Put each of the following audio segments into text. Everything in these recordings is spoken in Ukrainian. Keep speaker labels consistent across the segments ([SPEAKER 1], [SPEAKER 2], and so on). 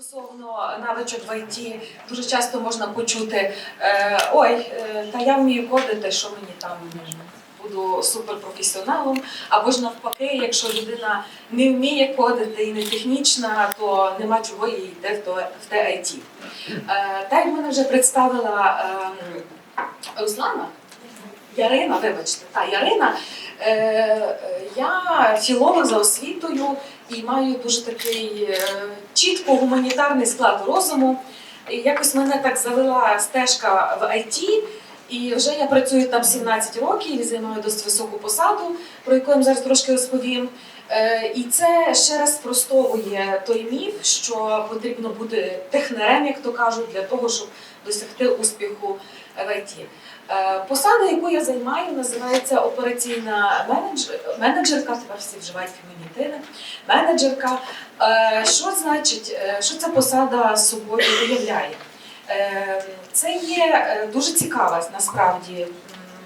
[SPEAKER 1] Стосовно навичок в ІТ дуже часто можна почути: е, ой, е, та я вмію кодити, що мені там буду суперпрофесіоналом. Або ж навпаки, якщо людина не вміє кодити і не технічна, то нема чого їй йти в те. Е, так як мене вже представила ем, Руслана, Ярина, вибачте, та Ярина. Е, е, я філолог за освітою і маю дуже такий е, чітко гуманітарний склад розуму. І якось мене так завела стежка в IT, і вже я працюю там 17 років і займаю досить високу посаду, про яку я зараз трошки розповім. Е, І це ще раз спростовує той міф, що потрібно бути технарем, як то кажуть, для того, щоб досягти успіху в IT. Е, Посада, яку я займаю, називається операційна менедж... менеджерка. Тепер всі вживають фемінітиви. Менеджерка. Е, Що значить, е, що ця посада собою виявляє? Це є дуже цікава насправді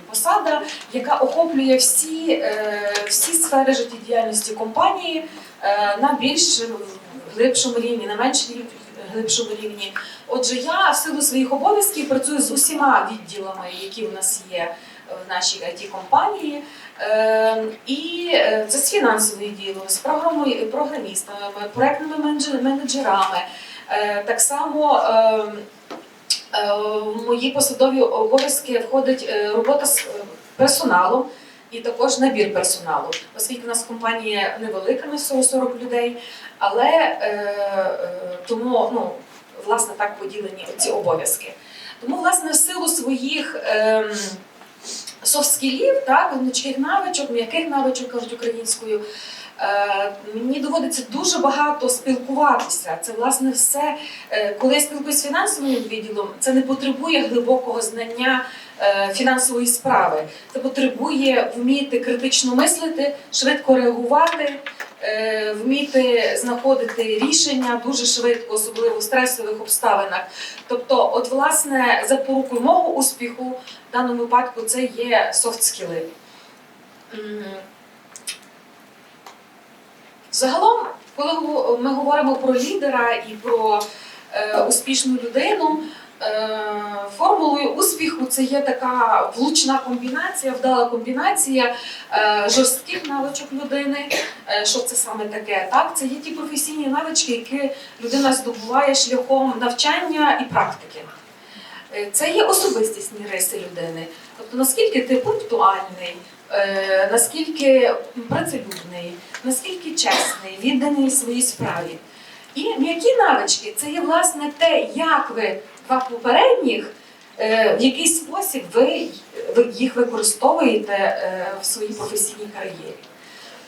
[SPEAKER 1] посада, яка охоплює всі, всі сфери життєдіяльності компанії на більш глибшому рівні, на менш рів- глибшому рівні. Отже, я в силу своїх обов'язків працюю з усіма відділами, які в нас є в нашій it компанії. Е, І е, це з фінансовою відділом, з програмістами, проектними менеджерами. Е, Так само е, е, в мої посадові обов'язки входить е, робота з е, персоналом. І також набір персоналу, оскільки у нас компанія невелика, на 40 людей, але е, е, тому ну, власне так поділені ці обов'язки. Тому, власне, в силу своїх ем, софт-скілів, так, гнучких навичок, м'яких навичок кажуть українською. Е, мені доводиться дуже багато спілкуватися. Це власне все, е, коли я спілкуюся з фінансовим відділом, це не потребує глибокого знання е, фінансової справи. Це потребує вміти критично мислити, швидко реагувати, вміти знаходити рішення дуже швидко, особливо в стресових обставинах. Тобто, от власне запорукою мого успіху в даному випадку це є софт-скіли. Загалом, коли ми говоримо про лідера і про е, успішну людину, е, формулою успіху це є така влучна комбінація, вдала комбінація е, жорстких навичок людини. Е, що це саме таке? Так, це є ті професійні навички, які людина здобуває шляхом навчання і практики. Е, Це є особистісні риси людини. Тобто наскільки ти пунктуальний, наскільки працелюбний, наскільки чесний, відданий своїй справі. І м'які навички це є власне те, як ви два попередніх, в який спосіб ви, їх використовуєте е, в своїй професійній кар'єрі.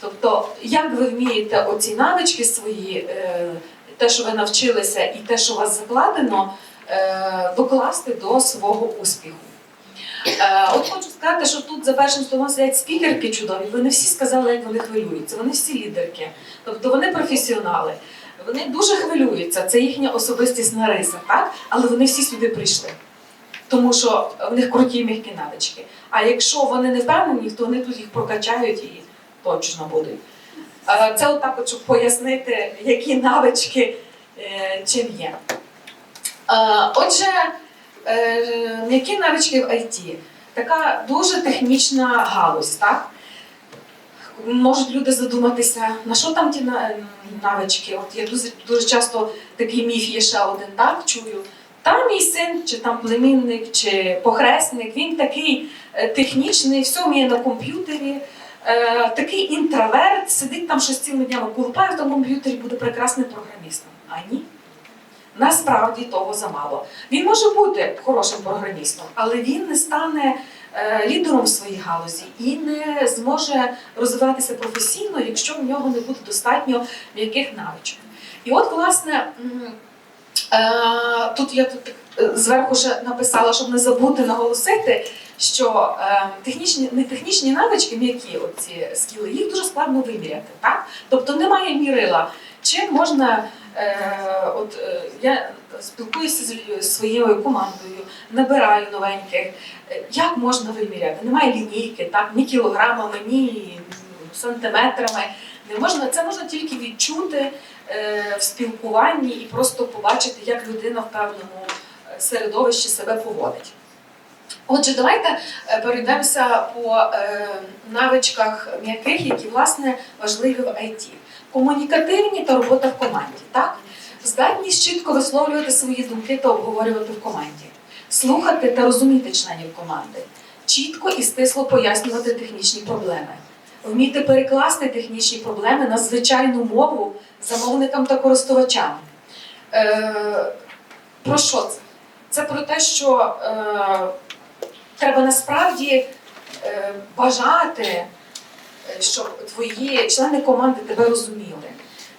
[SPEAKER 1] Тобто, як ви вмієте оці навички свої, е, те, що ви навчилися, і те, що у вас закладено, е, докласти до свого успіху. Е, От хочу сказати, що тут за першим столом сидять спікерки чудові. Вони всі сказали, як вони хвилюються. Вони всі лідерки, тобто вони професіонали. Вони дуже хвилюються, це їхня особистісна риса, так? Але вони всі сюди прийшли. Тому що в них круті м'які навички. А якщо вони не впевнені, то вони тут їх прокачають і точно будуть. Це от, щоб пояснити, які навички е, чим є. Отже, е, м'які навички в IT. Така дуже технічна галузь, так? Можуть люди задуматися, на що там ті навички? От я дуже, дуже часто такий міф є ще один, так чую. Там мій син, чи там племінник, чи похресник, він такий е, технічний, все вміє на комп'ютері, е, такий інтроверт, сидить там щось цілими днями колупає в тому комп'ютері, буде прекрасним програмістом. А ні. Насправді того замало. Він може бути хорошим програмістом, але він не стане е, лідером в своїй галузі і не зможе розвиватися професійно, якщо в нього не буде достатньо м'яких навичок. І от, власне, тут я тут е, зверху ще написала, щоб не забути наголосити, що е, технічні, не технічні навички, м'які оці скіли, їх дуже складно виміряти. Так? Тобто немає мірила. Чим можна, е, от е, я спілкуюся з своєю командою, набираю новеньких. Е, Як можна виміряти? Немає лінійки, так? ні кілограмами, ні сантиметрами. Не можна, це можна тільки відчути е, в спілкуванні і просто побачити, як людина в певному е, середовищі себе поводить. Отже, давайте е, перейдемося по навичках м'яких, які власне важливі в IT. Комунікативні та робота в команді. Так? Здатність чітко висловлювати свої думки та обговорювати в команді, слухати та розуміти членів команди, чітко і стисло пояснювати технічні проблеми, вміти перекласти технічні проблеми на звичайну мову замовникам та користувачам. Е, про що це? Це про те, що е, треба насправді е, бажати, е, щоб твої члени команди тебе розуміли.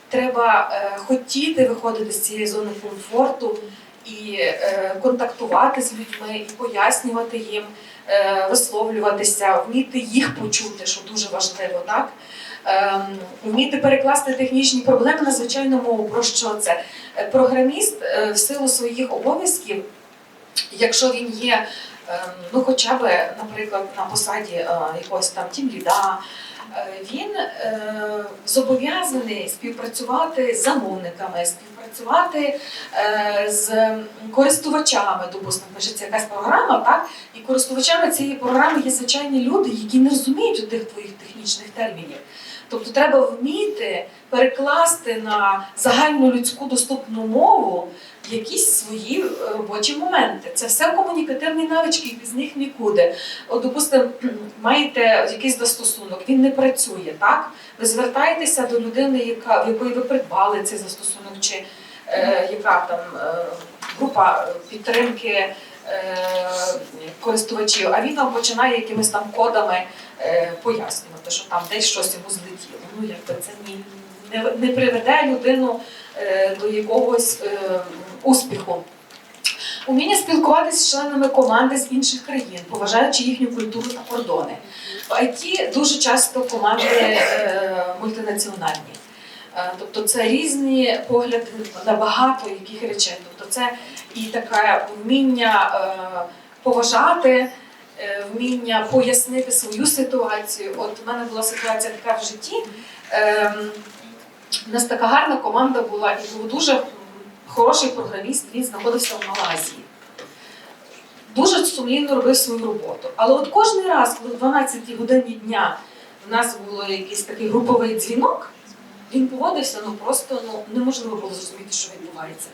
[SPEAKER 1] Треба е, хотіти виходити з цієї зони комфорту і е, контактувати з людьми, і пояснювати їм, е, висловлюватися, вміти їх почути, що дуже важливо, так? Ем, вміти перекласти технічні проблеми на звичайну мову. Про що це? Е, Програміст в силу своїх обов'язків, якщо він є, ем, ну хоча б, наприклад, на посаді якогось там тімліда, він е, зобов'язаний співпрацювати з замовниками, співпрацювати е, з користувачами. Допустимо, пишеться якась програма, так? І користувачами цієї програми є звичайні люди, які не розуміють тих твоїх технічних термінів. Тобто треба вміти перекласти на загальну людську доступну мову якісь свої е, робочі моменти. Це все комунікативні навички, і без них нікуди. От, допустимо, маєте якийсь застосунок, він не працює, так? Ви звертаєтеся до людини, яка, в якої ви придбали цей застосунок, чи е, яка там е, група підтримки е, користувачів, а він вам починає якимись там кодами е, пояснювати, що там десь щось йому злетіло. Ну, якби це ні, не, не приведе людину до якогось успіху. Уміння спілкуватися з членами команди з інших країн, поважаючи їхню культуру та кордони. В IT дуже часто команди е, мультинаціональні. Е, Тобто це різні погляди на багато яких речей. Тобто це і таке вміння е, поважати, е, вміння пояснити свою ситуацію. От у мене була ситуація така в житті. Ем, У нас така гарна команда була, і був дуже хороший програміст, він знаходився в Малайзії. Дуже сумлінно робив свою роботу. Але от кожен раз, коли в 12 годині дня в нас був якийсь такий груповий дзвінок, він поводився ну просто ну, неможливо було зрозуміти, що відбувається.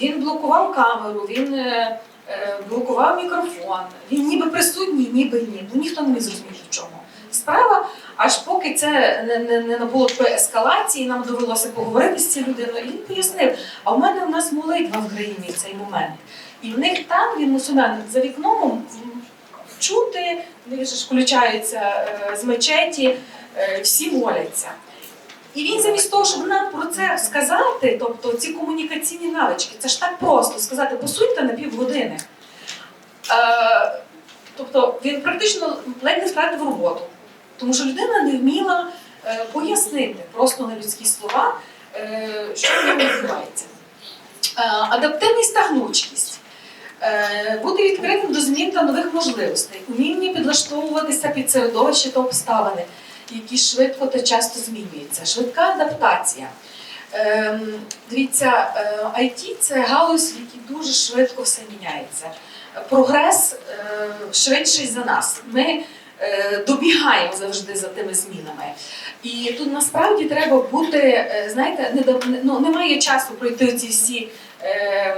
[SPEAKER 1] Він блокував камеру, він е, е, блокував мікрофон, він ніби присутній, ніби ні. Ну ніхто не міг в чому. Справа, аж поки це не, не, не набуло такої ескалації, нам довелося поговорити з цією людиною. І він пояснив: а в мене в нас молитва в країні в цей момент. І в них там він мусульманин за вікном чути, вони ж включаються е, з мечеті, е, всі моляться. І він замість того, щоб нам про це сказати, тобто ці комунікаційні навички, це ж так просто сказати, посуньте на півгодини. Е, тобто він практично ледь не втратив роботу, тому що людина не вміла е, пояснити просто на людські слова, е, що в ньому відбувається. Е, адаптивність та гнучкість. Бути відкритим до змін та нових можливостей, уміння підлаштовуватися під середовище та обставини, які швидко та часто змінюються. Швидка адаптація. Ем, Дивіться, IT – це галузь, в якій дуже швидко все міняється. Прогрес швидший за нас. Ми добігаємо завжди за тими змінами. І тут насправді треба бути, е, знаєте, не, ну, немає часу пройти ці всі е,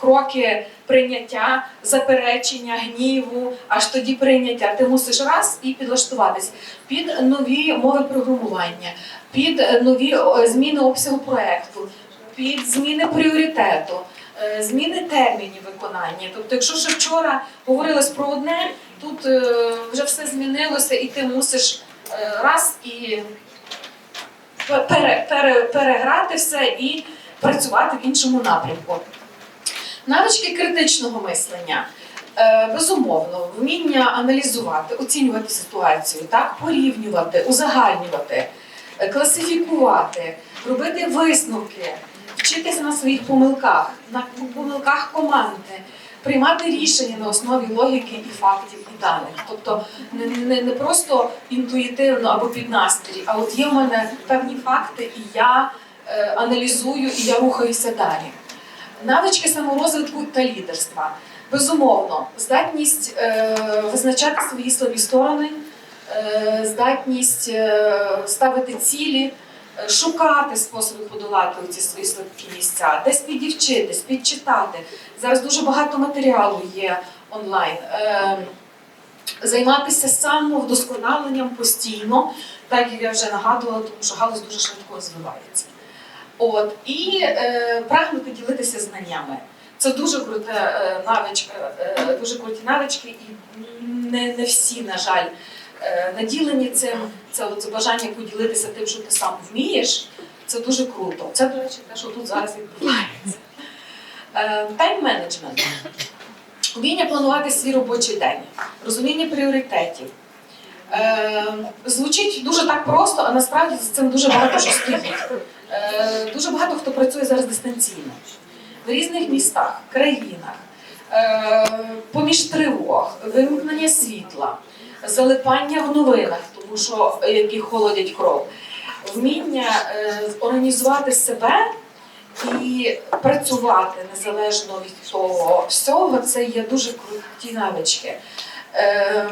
[SPEAKER 1] кроки прийняття, заперечення, гніву, аж тоді прийняття. Ти мусиш раз і підлаштуватись під нові мови програмування, під е, нові е, зміни обсягу проекту, під зміни пріоритету. е, Зміни термінів виконання. Тобто, якщо ще вчора говорилось про одне, тут е, вже все змінилося, і ти мусиш е, раз і пере, пере, переграти все і працювати в іншому напрямку. Навички критичного мислення. Е, Безумовно, вміння аналізувати, оцінювати ситуацію, так, порівнювати, узагальнювати, класифікувати, робити висновки, вчитися на своїх помилках, на помилках команди, приймати рішення на основі логіки і фактів і даних. Тобто не, не, не просто інтуїтивно або під настрій, а от є в мене певні факти, і я е, аналізую і я рухаюся далі. Навички саморозвитку та лідерства. Безумовно, здатність е, визначати свої слабі сторони, е, здатність е, ставити цілі, шукати способи подолати ці свої слабкі місця, десь підівчитись, підчитати. Зараз дуже багато матеріалу є онлайн. Е, Займатися самовдосконаленням постійно, так як я вже нагадувала, тому що галузь дуже швидко розвивається. От і е, прагнути ділитися знаннями. Це дуже крута е, навичка, е, дуже круті навички, і не, не всі, на жаль, е, наділені цим. Це, це бажання поділитися тим, що ти сам вмієш. Це дуже круто. Це, до речі, те, що тут зараз відбувається. Е, Тайм-менеджмент. Вміння планувати свій робочий день, розуміння пріоритетів. Е, звучить дуже так просто, а насправді за цим дуже багато що стоїть. Е, дуже багато хто працює зараз дистанційно в різних містах, країнах, е, поміж тривог, вимкнення світла, залипання в новинах, тому що е, які холодять кров, вміння е, організувати себе і працювати незалежно від того всього, це є дуже круті навички. Е,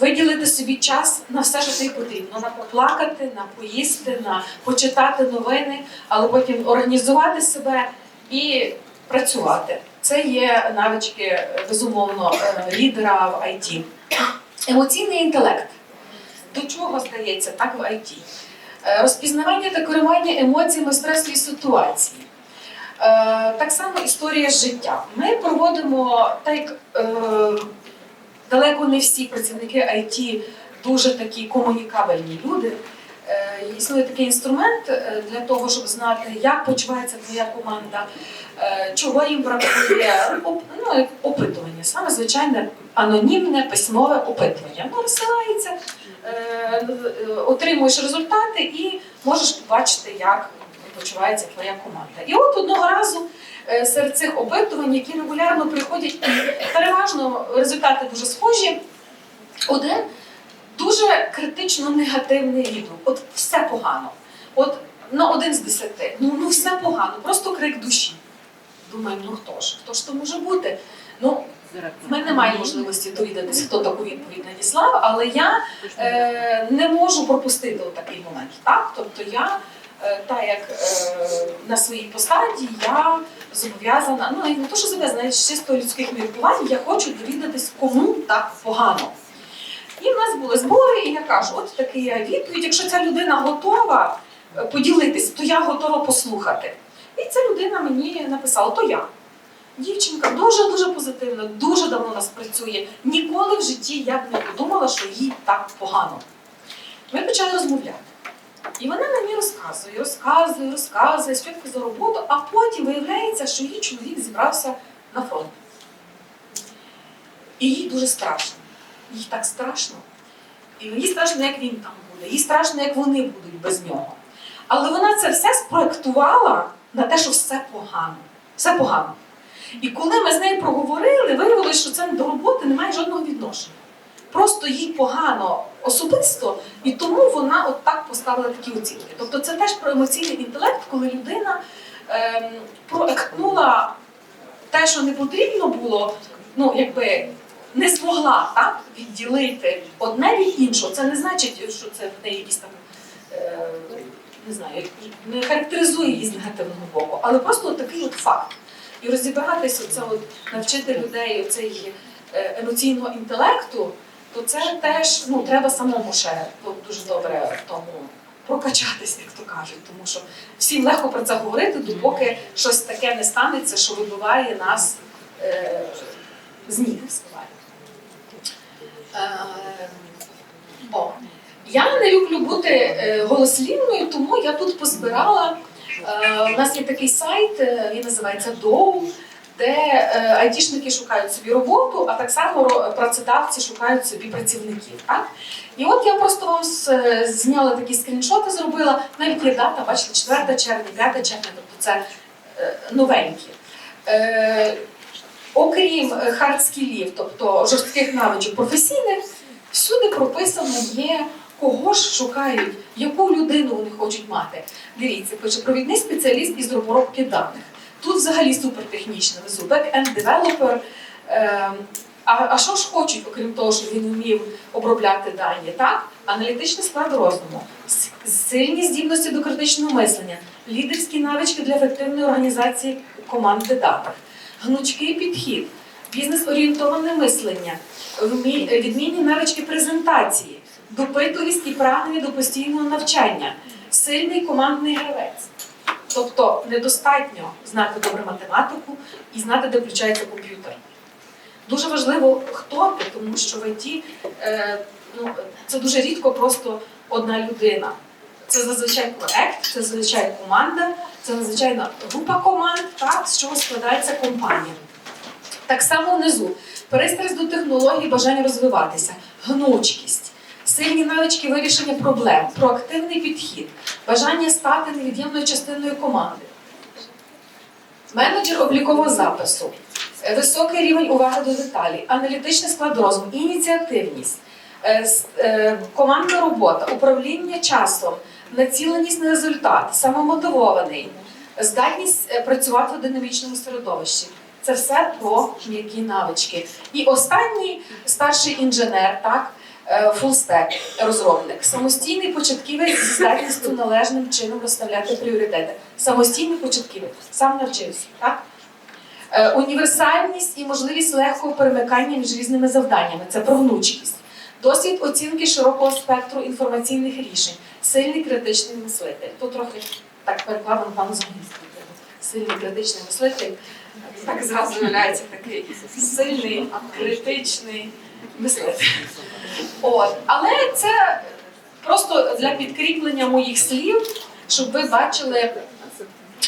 [SPEAKER 1] Виділити собі час на все, що тобі потрібно, на поплакати, на поїсти, на почитати новини, але потім організувати себе і працювати. Це є навички безумовно е, лідера в IT. Емоційний інтелект. До чого здається так в IT? Е, Розпізнавання та керування емоціями стресовій ситуації. Е, Так само історія життя. Ми проводимо так як е, далеко не всі працівники IT дуже такі комунікабельні люди. Існує такий інструмент для того, щоб знати, як почувається твоя команда, чого їм бракує. Ну, опитування, саме звичайне анонімне письмове опитування. Воно розсилається, е, е, отримуєш результати і можеш бачити, як почувається твоя команда. І от одного разу е, серед цих опитувань, які регулярно приходять, переважно результати дуже схожі. Один дуже критично негативний відгук. От все погано. От на один з десяти. Ну, ну все погано, просто крик душі. Думаємо, ну хто ж? Хто ж то може бути? Ну, в мене немає можливості довідатися, хто таку відповідь надіслав, але я е, не можу пропустити такий момент. Так? Тобто я, е, так як е, на своїй посаді, я зобов'язана, ну навіть не то, що зобов'язана, навіть з чисто людських міркувань, я хочу довідатись, кому так погано. І в нас були збори, і я кажу, от така є відповідь, якщо ця людина готова е, поділитись, то я готова послухати. І ця людина мені написала, то я. Дівчинка дуже-дуже позитивна, дуже давно нас працює. Ніколи в житті я б не подумала, що їй так погано. Ми почали розмовляти. І вона мені розказує, розказує, розказує, спочатку за роботу, а потім виявляється, що її чоловік зібрався на фронт. І їй дуже страшно. Їй так страшно. І їй страшно, як він там буде, їй страшно, як вони будуть без нього. Але вона це все спроектувала на те, що все погано. Все погано. І коли ми з нею проговорили, виявилося, що це до роботи не має жодного відношення. Просто їй погано особисто, і тому вона от так поставила такі оцінки. Тобто це теж про емоційний інтелект, коли людина ем, проектнула те, що не потрібно було, ну якби не змогла так, відділити одне від іншого. Це не значить, що це в неї якісь там. Е, не знаю, не характеризує її з негативного боку, але просто от такий от факт. І розібратися, це от навчити людей цей емоційного інтелекту, то це теж ну, треба самому ще дуже добре в тому прокачатись, як то кажуть. Тому що всім легко про це говорити, допоки щось таке не станеться, що вибиває нас е, з ніг. сказати. Е. Я не люблю бути е, голослівною, тому я тут позбирала. Е, у нас є такий сайт, е, він називається Доу, де айтішники шукають собі роботу, а так само працедавці шукають собі працівників. Так? І от я просто вам зняла такі скріншоти, зробила. Навіть є дата, бачите, 4 червня, 5 червня, тобто це новенькі. Окрім е, тобто жорстких навичок професійних, всюди прописано є, кого ж шукають, яку людину вони хочуть мати. Дивіться, пише провідний спеціаліст із розробки даних. Тут взагалі внизу, back-end developer. Ем, а, а що ж хочуть, окрім того, що він вмів обробляти дані, так? Аналітичний склад розуму, сильні здібності до критичного мислення, лідерські навички для ефективної організації команди даних, гнучкий підхід, бізнес-орієнтоване мислення, відмінні навички презентації, допитливість і прагнення до постійного навчання, сильний командний гравець. Тобто недостатньо знати добре математику і знати, де включається комп'ютер. Дуже важливо, хто ти, тому що в ІТ е, ну, це дуже рідко просто одна людина. Це зазвичай проект, це зазвичай команда, це надзвичайна група команд, так, з чого складається компанія. Так само внизу пристрасть до технологій, бажання розвиватися, гнучкість, сильні навички вирішення проблем, проактивний підхід, бажання стати невід'ємною частиною команди. Менеджер облікового запису, е, високий рівень уваги до деталей, аналітичний склад розуму, ініціативність, е, е, командна робота, управління часом, націленість на результат, самомотивований, здатність працювати в динамічному середовищі. Це все про м'які навички. І останній старший інженер, так, фулстек розробник, самостійний початківець зі здатністю належним чином розставляти пріоритети. Самостійний початківець, сам навчився, так? Е, Універсальність і можливість легкого перемикання між різними завданнями це про гнучкість. Досвід оцінки широкого спектру інформаційних рішень, сильний критичний мислитель. Тут трохи так перекладено пану з. Сильний критичний мислитель. Так зразу виявляється такий сильний критичний От. Але це просто для підкріплення моїх слів, щоб ви бачили,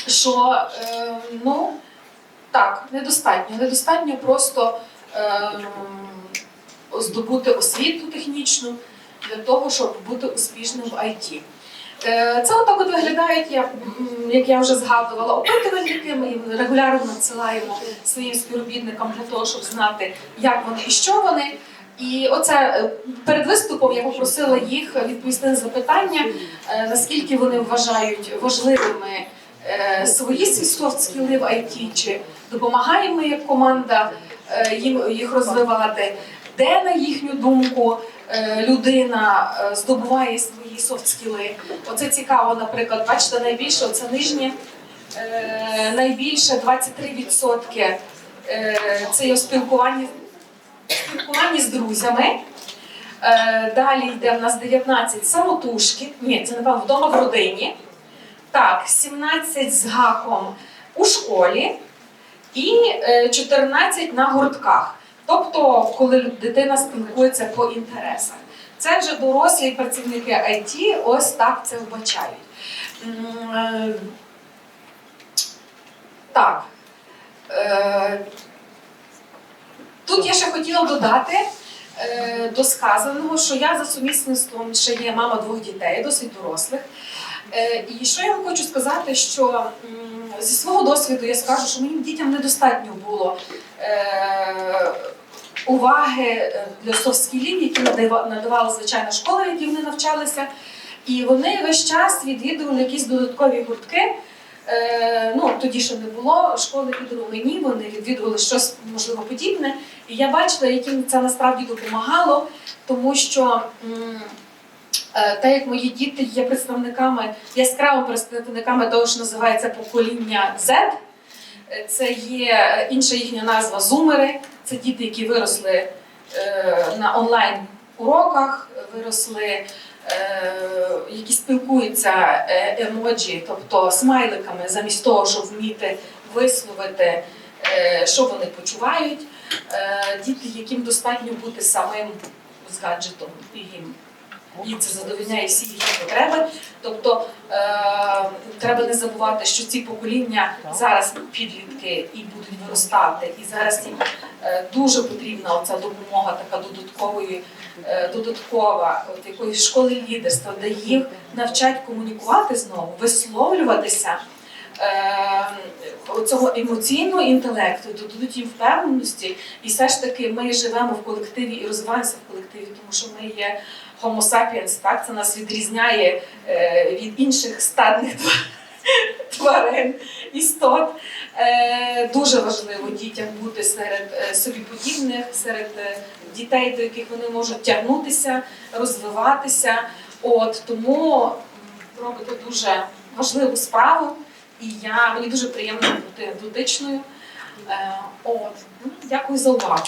[SPEAKER 1] що е, ну, так, недостатньо. Недостатньо просто е, здобути освіту технічну для того, щоб бути успішним в ІТ. Е, Це отак от виглядають, як, я вже згадувала, опитувальники. Ми регулярно надсилаємо своїм співробітникам для того, щоб знати, як вони і що вони. І оце е, перед виступом я попросила їх відповісти на запитання, е, наскільки вони вважають важливими е, свої скіли в IT, чи допомагаємо як команда їм їх розвивати, де на їхню думку людина здобуває свої софт скіли. Оце цікаво, наприклад, бачите, найбільше це нижнє, найбільше 23% е, це є спілкування спілкуванні з друзями. Е, Далі йде в нас 19 самотужки. Ні, це напевно вдома в родині. Так, 17 з гаком у школі і е, 14 на гуртках. Тобто, коли дитина спілкується по інтересах. Це вже дорослі працівники IT ось так це вбачають. Е, Так. Тут я ще хотіла додати е, до сказаного, що я за сумісництвом ще є мама двох дітей, досить дорослих. Е, і що я вам хочу сказати, що м, зі свого досвіду я скажу, що моїм дітям недостатньо було е, уваги е, для софт-скілів, які надавала звичайна школа, в якій вони навчалися. І вони весь час відвідували якісь додаткові гуртки. Е, ну, тоді ще не було школи піду мені, вони відвідували щось можливо подібне. І я бачила, яким це насправді допомагало, тому що те, як мої діти є представниками, яскравими представниками того, що називається покоління Z, е, це є е, інша їхня назва зумери. Це діти, які виросли е, на онлайн уроках, виросли які спілкуються емоджі, тобто смайликами, замість того, щоб вміти висловити, що вони почувають. Е, Діти, яким достатньо бути самим з гаджетом, і їм і це задовольняє всі їхні потреби. Тобто е, треба не забувати, що ці покоління зараз підлітки і будуть виростати, і зараз їм е, дуже потрібна оця допомога, така додаткової, е, додаткова, от якоїсь школи лідерства, де їх навчать комунікувати знову, висловлюватися. Цього емоційного інтелекту, додадуть їм впевненості, і все ж таки ми живемо в колективі і розвиваємося в колективі, тому що ми є Homo sapiens, так? Це нас відрізняє е, від інших стадних тварин, істот. Е, дуже важливо дітям бути серед е, собі подібних, серед дітей, до яких вони можуть тягнутися, розвиватися. От тому м, робите дуже важливу справу, і я мені дуже приємно бути дотичною. Е, от дякую за увагу.